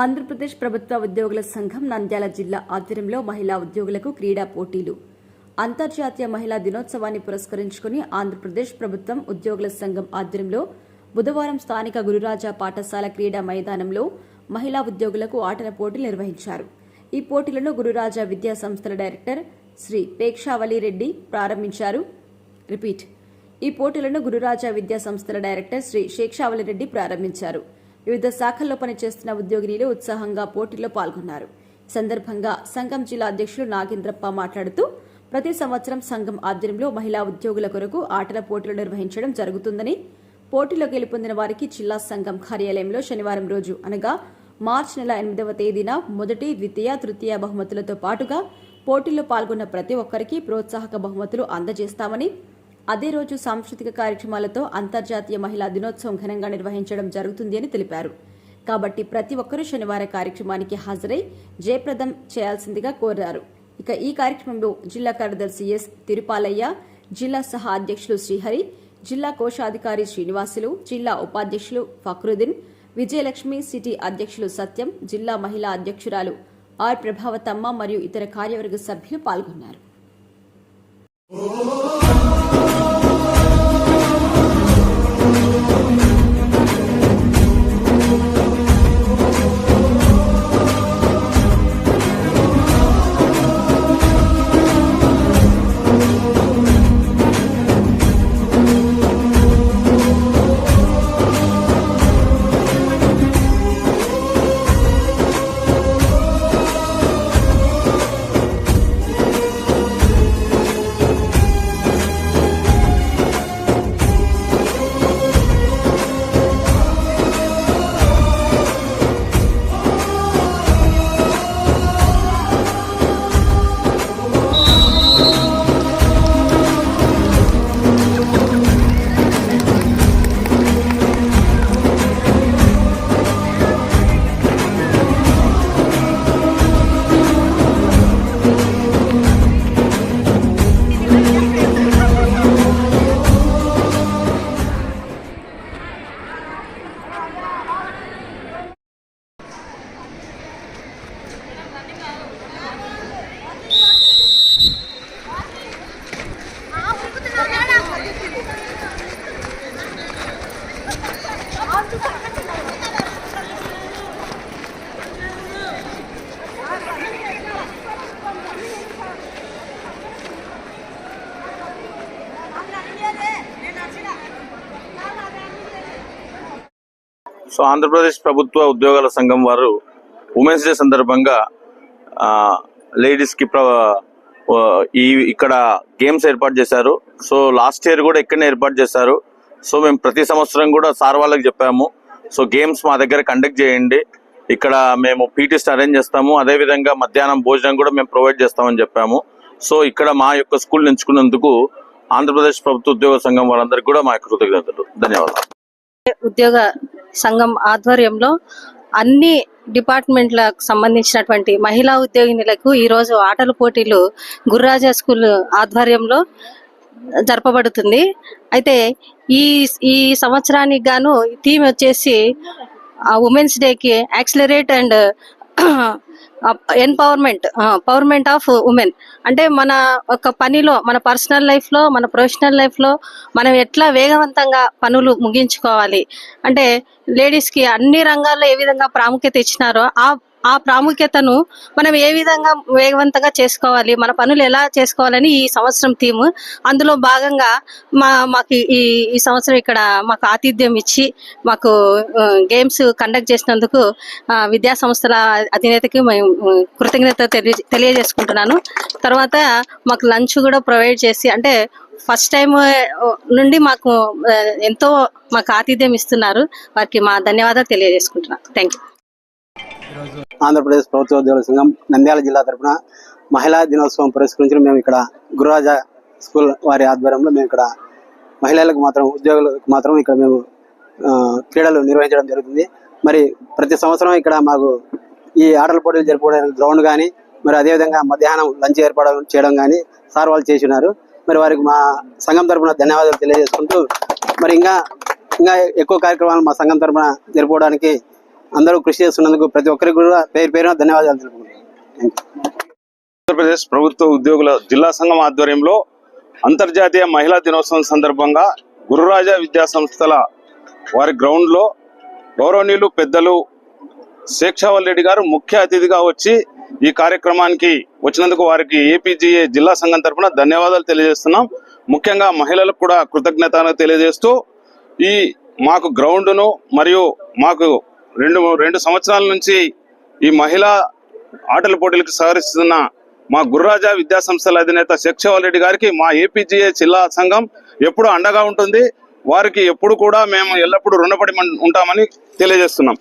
ఆంధ్రప్రదేశ్ ప్రభుత్వ ఉద్యోగుల సంఘం నంద్యాల జిల్లా ఆధ్వర్యంలో మహిళా ఉద్యోగులకు క్రీడా పోటీలు. అంతర్జాతీయ మహిళా దినోత్సవాన్ని పురస్కరించుకుని ఆంధ్రప్రదేశ్ ప్రభుత్వం ఉద్యోగుల సంఘం ఆధ్వర్యంలో బుధవారం స్థానిక గురురాజా పాఠశాల క్రీడా మైదానంలో మహిళా ఉద్యోగులకు ఆటల పోటీలు నిర్వహించారు. ఈ పోటీలను గురురాజా విద్యా సంస్థల డైరెక్టర్ శ్రీ పేక్షావలి రెడ్డి ప్రారంభించారు. రిపీట్. ఈ పోటీలను గురురాజా విద్యా సంస్థల డైరెక్టర్ శ్రీ శేక్షావళి రెడ్డి ప్రారంభించారు. వివిధ శాఖల్లో పనిచేస్తున్న ఉద్యోగినీలు ఉత్సాహంగా పోటీల్లో పాల్గొన్నారు. ఈ సందర్భంగా సంఘం జిల్లా అధ్యక్షులు నాగేంద్రప్ప మాట్లాడుతూ ప్రతి సంవత్సరం సంఘం ఆధ్వర్యంలో మహిళా ఉద్యోగుల కొరకు ఆటల పోటీలు నిర్వహించడం జరుగుతుందని పోటీలో గెలుపొందిన వారికి జిల్లా సంఘం కార్యాలయంలో శనివారం రోజు అనగా మార్చి నెల ఎనిమిదవ తేదీన మొదటి ద్వితీయ తృతీయ బహుమతులతో పాటుగా పోటీల్లో పాల్గొన్న ప్రతి ఒక్కరికి ప్రోత్సాహక బహుమతులు అందజేస్తామని అదే రోజు సాంస్కృతిక కార్యక్రమాలతో అంతర్జాతీయ మహిళా దినోత్సవం ఘనంగా నిర్వహించడం జరుగుతుంది అని తెలిపారు. కాబట్టి ప్రతి ఒక్కరూ శనివార కార్యక్రమానికి హాజరై జయప్రదం చేయాల్సిందిగా కోరారు. ఇక ఈ కార్యక్రమంలో జిల్లా కార్యదర్శి ఎస్ తిరుపాలయ్య జిల్లా సహా అధ్యక్షులు శ్రీహరి జిల్లా కోశాధికారి శ్రీనివాసులు జిల్లా ఉపాధ్యక్షులు ఫక్రుద్దీన్ విజయలక్ష్మి సిటీ అధ్యక్షులు సత్యం జిల్లా మహిళా అధ్యక్షురాలు ఆర్ ప్రభావతమ్మ మరియు ఇతర కార్యవర్గ సభ్యులు పాల్గొన్నారు. సో ఆంధ్రప్రదేశ్ ప్రభుత్వ ఉద్యోగాల సంఘం వారు ఉమెన్స్ డే సందర్భంగా లేడీస్కి లేడీస్కి ప్ర- ఈ ఇక్కడ గేమ్స్ ఏర్పాటు చేశారు. సో లాస్ట్ ఇయర్ కూడా ఇక్కడనే ఏర్పాటు చేశారు. సో మేము ప్రతి సంవత్సరం కూడా సార్ వాళ్ళకి చెప్పాము. సో గేమ్స్ మా దగ్గర కండక్ట్ చేయండి. ఇక్కడ మేము పీటీస్ అరేంజ్ చేస్తాము. అదే విధంగా మధ్యాహ్నం భోజనం కూడా మేము ప్రొవైడ్ చేస్తామని చెప్పాము. సో ఇక్కడ మా యొక్క స్కూల్ ఎంచుకున్నందుకు ఆంధ్రప్రదేశ్ ప్రభుత్వ ఉద్యోగ సంఘం వారందరికీ కూడా మా యొక్క కృతజ్ఞతలు. ధన్యవాదాలు. ఉద్యోగ సంఘం ఆధ్వర్యంలో అన్ని డిపార్ట్మెంట్లకు సంబంధించినటువంటి మహిళా ఉద్యోగినులకు ఈరోజు ఆటల పోటీలు గుర్రాజా స్కూల్ ఆధ్వర్యంలో జరపబడుతుంది. అయితే ఈ ఈ సంవత్సరానికి గాను థీమ్ వచ్చేసి ఉమెన్స్ డేకి యాక్సిలరేట్ అండ్ ఎంపవర్మెంట్ పవర్మెంట్ ఆఫ్ ఉమెన్ అంటే మన ఒక పనిలో మన పర్సనల్ లైఫ్లో మన ప్రొఫెషనల్ లైఫ్లో మనం ఎట్లా వేగవంతంగా పనులు ముగించుకోవాలి? అంటే లేడీస్కి అన్ని రంగాల్లో ఏ విధంగా ప్రాముఖ్యత ఇచ్చినారో ఆ ఆ ప్రాముఖ్యతను మనం ఏ విధంగా వేగవంతంగా చేసుకోవాలి మన పనులు ఎలా చేసుకోవాలని ఈ సంవత్సరం థీమ్. అందులో భాగంగా మా మాకు ఈ ఈ సంవత్సరం ఇక్కడ మాకు ఆతిథ్యం ఇచ్చి మాకు గేమ్స్ కండక్ట్ చేసినందుకు విద్యా సంస్థల అధినేతకి మేము కృతజ్ఞత తెలియ తెలియజేసుకుంటున్నాను. తర్వాత మాకు లంచ్ కూడా ప్రొవైడ్ చేసి అంటే ఫస్ట్ టైం నుండి మాకు ఎంతో మాకు ఆతిథ్యం ఇస్తున్నారు. వారికి మా ధన్యవాదాలు తెలియజేసుకుంటున్నాను. థ్యాంక్ యూ ఆంధ్రప్రదేశ్ ప్రభుత్వ ఉద్యోగుల సంఘం నంద్యాల జిల్లా తరపున మహిళా దినోత్సవం పురస్కరించి మేము ఇక్కడ గురురాజా స్కూల్ వారి ఆధ్వర్యంలో మేము ఇక్కడ మహిళలకు మాత్రం ఉద్యోగులకు మాత్రం ఇక్కడ మేము క్రీడలు నిర్వహించడం జరుగుతుంది. మరి ప్రతి సంవత్సరం ఇక్కడ మాకు ఈ ఆటల పోటీలు జరుపుకోవడానికి గ్రౌండ్ కానీ మరి అదేవిధంగా మధ్యాహ్నం లంచ్ ఏర్పాటు చేయడం కానీ సార్ వాళ్ళు చేసి ఉన్నారు మరి వారికి మా సంఘం తరపున ధన్యవాదాలు తెలియజేసుకుంటూ మరి ఇంకా ఇంకా ఎక్కువ కార్యక్రమాలు మా సంఘం తరపున జరుపుకోవడానికి అందరూ కృషి చేస్తున్నందుకు ప్రతి ఒక్కరికి కూడా పేరు పేరున ధన్యవాదాలు తెలుపుకుంటున్నాను. ఆంధ్రప్రదేశ్ ప్రభుత్వ ఉద్యోగుల జిల్లా సంఘం ఆధ్వర్యంలో అంతర్జాతీయ మహిళా దినోత్సవం సందర్భంగా గురురాజా విద్యా సంస్థల వారి గ్రౌండ్లో గౌరవనీయులు పెద్దలు శేక్షావల్ రెడ్డి గారు ముఖ్య అతిథిగా వచ్చి ఈ కార్యక్రమానికి వచ్చినందుకు వారికి ఏపీజీఏ జిల్లా సంఘం తరఫున ధన్యవాదాలు తెలియజేస్తున్నాం. ముఖ్యంగా మహిళలకు కూడా కృతజ్ఞతను తెలియజేస్తూ ఈ మాకు గ్రౌండ్ను మరియు మాకు రెండు రెండు సంవత్సరాల నుంచి ఈ మహిళా ఆటల పోటీలకు సహకరిస్తున్న మా గుర్రాజా విద్యా సంస్థల అధినేత శేక్షవాల్ రెడ్డి గారికి మా ఏపీజీఏ జిల్లా సంఘం ఎప్పుడు అండగా ఉంటుంది. వారికి ఎప్పుడు కూడా మేము ఎల్లప్పుడూ రుణపడి మన్- ఉంటామని తెలియజేస్తున్నాం.